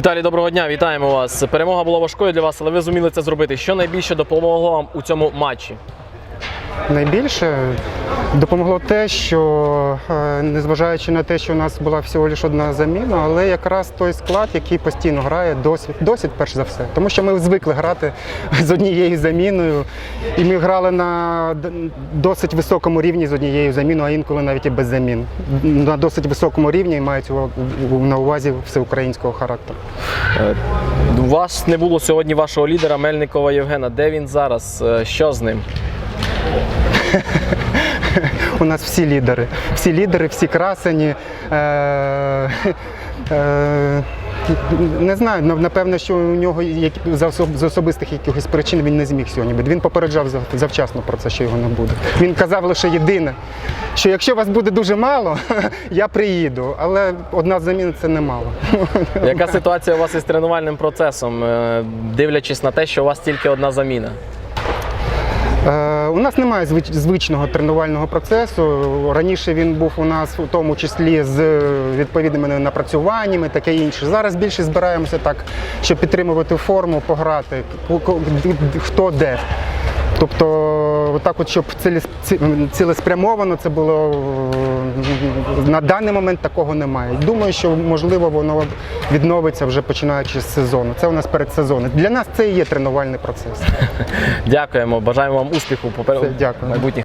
Віталій, доброго дня, вітаємо вас. Перемога була важкою для вас, але ви зуміли це зробити. Що найбільше допомогло вам у цьому матчі? Найбільше допомогло те, що е, незважаючи на те, що у нас була всього лише одна заміна, але якраз той склад, який постійно грає, досвід, досвід перш за все. Тому що ми звикли грати з однією заміною, і ми грали на досить високому рівні з однією заміною, а інколи навіть і без замін. На досить високому рівні мають на увазі всеукраїнського характеру. У вас не було сьогодні вашого лідера Мельникова Євгена. Де він зараз? Е, Що з ним? У нас всі лідери. Всі лідери, всі красені. Е, е, не знаю, напевно, що у нього з особ- з особистих якихось причин він не зміг сьогодні бути. Він попереджав зав- завчасно про це, що його не буде. Він казав лише єдине, що якщо вас буде дуже мало, я приїду. Але одна заміна це немало. Яка ситуація у вас із тренувальним процесом, е, дивлячись на те, що у вас тільки одна заміна? Е, У нас немає звичного тренувального процесу. Раніше він був у нас у тому числі з відповідними напрацюваннями, таке інше. Зараз більше збираємося так, щоб підтримувати форму, пограти, хто де. Тобто, так от, щоб цілес- цілеспрямовано це було е, на даний момент такого немає. Думаю, що можливо воно відновиться вже починаючи з сезону. Це у нас передсезонне. Для нас це і є тренувальний процес. Дякуємо, бажаємо вам успіху попер... Дякую. майбутніх.